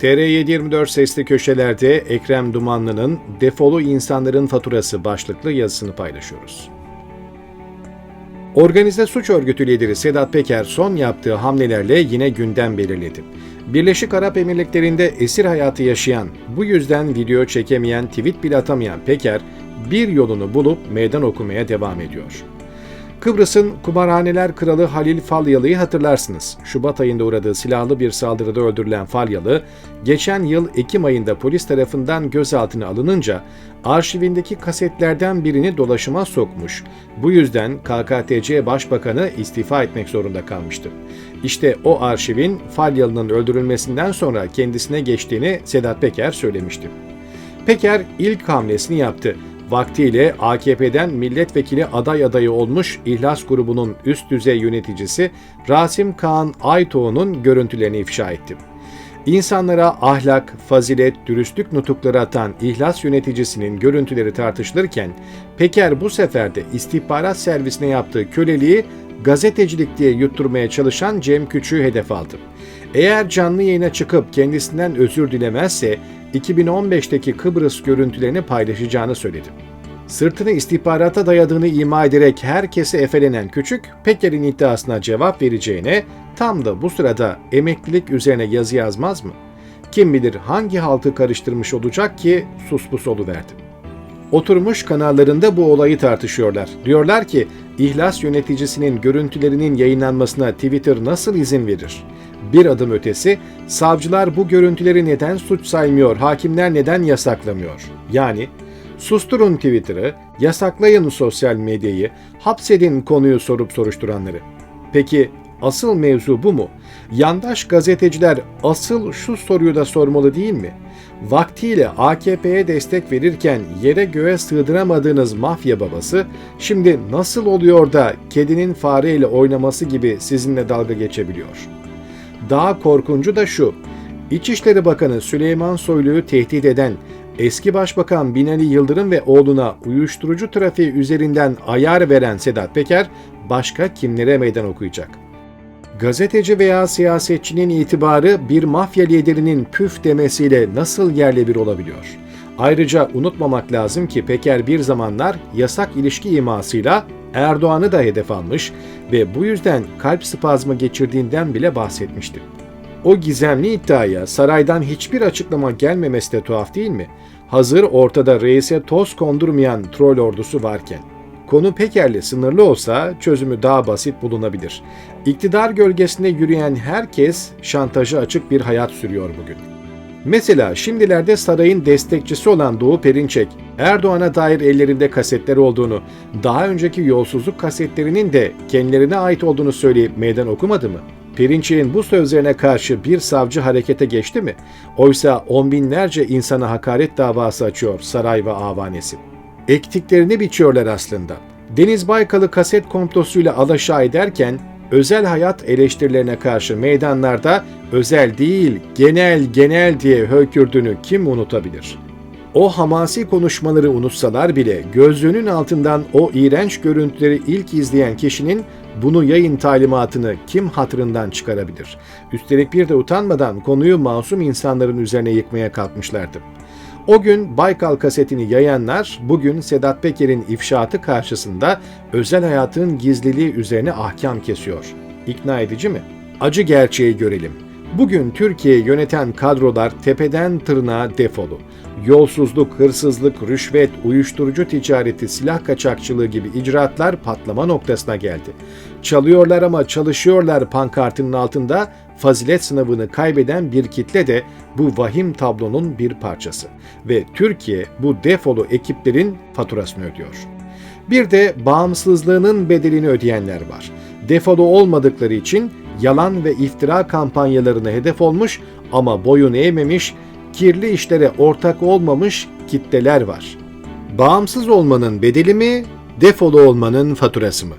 TR724 sesli köşelerde Ekrem Dumanlı'nın Defolu İnsanların Faturası başlıklı yazısını paylaşıyoruz. Organize suç örgütü lideri Sedat Peker son yaptığı hamlelerle yine gündem belirledi. Birleşik Arap Emirlikleri'nde esir hayatı yaşayan, bu yüzden video çekemeyen, tweet bile atamayan Peker, bir yolunu bulup meydan okumaya devam ediyor. Kıbrıs'ın kumarhaneler kralı Halil Falyalı'yı hatırlarsınız. Şubat ayında uğradığı silahlı bir saldırıda öldürülen Falyalı, geçen yıl Ekim ayında polis tarafından gözaltına alınınca arşivindeki kasetlerden birini dolaşıma sokmuş. Bu yüzden KKTC Başbakanı istifa etmek zorunda kalmıştı. İşte o arşivin Falyalı'nın öldürülmesinden sonra kendisine geçtiğini Sedat Peker söylemişti. Peker ilk hamlesini yaptı. Vaktiyle AKP'den milletvekili aday adayı olmuş İhlas grubunun üst düzey yöneticisi Rasim Kaan Aytoğ'un görüntülerini ifşa etti. İnsanlara ahlak, fazilet, dürüstlük nutukları atan İhlas yöneticisinin görüntüleri tartışılırken Peker bu sefer de istihbarat servisine yaptığı köleliği gazetecilik diye yutturmaya çalışan Cem Küçük'ü hedef aldı. Eğer canlı yayına çıkıp kendisinden özür dilemezse 2015'teki Kıbrıs görüntülerini paylaşacağını söyledi. Sırtını istihbarata dayadığını ima ederek herkese efelenen Küçük, Peker'in iddiasına cevap vereceğine tam da bu sırada emeklilik üzerine yazı yazmaz mı? Kim bilir hangi haltı karıştırmış olacak ki suspus verdi. Oturmuş kanallarında bu olayı tartışıyorlar. Diyorlar ki İhlas yöneticisinin görüntülerinin yayınlanmasına Twitter nasıl izin verir? Bir adım ötesi, savcılar bu görüntüleri neden suç saymıyor, hakimler neden yasaklamıyor? Yani susturun Twitter'ı, yasaklayın sosyal medyayı, hapsedin konuyu sorup soruşturanları. Peki asıl mevzu bu mu? Yandaş gazeteciler asıl şu soruyu da sormalı değil mi? Vaktiyle AKP'ye destek verirken yere göğe sığdıramadığınız mafya babası şimdi nasıl oluyor da kedinin fareyle oynaması gibi sizinle dalga geçebiliyor? Daha korkuncu da şu. İçişleri Bakanı Süleyman Soylu'yu tehdit eden eski Başbakan Binali Yıldırım ve oğluna uyuşturucu trafiği üzerinden ayar veren Sedat Peker başka kimlere meydan okuyacak? Gazeteci veya siyasetçinin itibarı bir mafya liderinin püf demesiyle nasıl yerle bir olabiliyor? Ayrıca unutmamak lazım ki Peker bir zamanlar yasak ilişki imasıyla Erdoğan'ı da hedef almış ve bu yüzden kalp spazmı geçirdiğinden bile bahsetmişti. O gizemli iddiaya saraydan hiçbir açıklama gelmemesi de tuhaf değil mi? Hazır ortada reise toz kondurmayan troll ordusu varken. Konu Peker'le sınırlı olsa çözümü daha basit bulunabilir. İktidar gölgesinde yürüyen herkes şantajı açık bir hayat sürüyor bugün. Mesela şimdilerde sarayın destekçisi olan Doğu Perinçek, Erdoğan'a dair ellerinde kasetler olduğunu, daha önceki yolsuzluk kasetlerinin de kendilerine ait olduğunu söyleyip meydan okumadı mı? Perinçek'in bu sözlerine karşı bir savcı harekete geçti mi? Oysa on binlerce insana hakaret davası açıyor saray ve avanesi. Ektiklerini biçiyorlar aslında. Deniz Baykal'ı kaset komplosuyla alaşağı ederken özel hayat eleştirilerine karşı meydanlarda özel değil, genel genel diye höykürdüğünü kim unutabilir? O hamasi konuşmaları unutsalar bile gözlüğünün altından o iğrenç görüntüleri ilk izleyen kişinin bunu yayın talimatını kim hatırından çıkarabilir? Üstelik bir de utanmadan konuyu masum insanların üzerine yıkmaya kalkmışlardı. O gün Baykal kasetini yayanlar bugün Sedat Peker'in ifşaatı karşısında özel hayatın gizliliği üzerine ahkam kesiyor. İkna edici mi? Acı gerçeği görelim. Bugün Türkiye'yi yöneten kadrolar tepeden tırnağa defolu. Yolsuzluk, hırsızlık, rüşvet, uyuşturucu ticareti, silah kaçakçılığı gibi icraatlar patlama noktasına geldi. Çalıyorlar ama çalışıyorlar pankartının altında fazilet sınavını kaybeden bir kitle de bu vahim tablonun bir parçası. Ve Türkiye bu defolu ekiplerin faturasını ödüyor. Bir de bağımsızlığının bedelini ödeyenler var. Defolu olmadıkları için yalan ve iftira kampanyalarına hedef olmuş ama boyun eğmemiş, kirli işlere ortak olmamış kitleler var. Bağımsız olmanın bedeli mi, defolu olmanın faturası mı?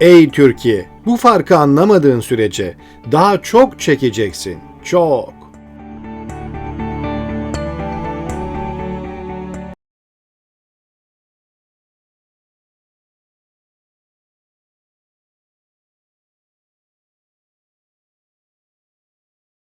Ey Türkiye, bu farkı anlamadığın sürece daha çok çekeceksin. Çok.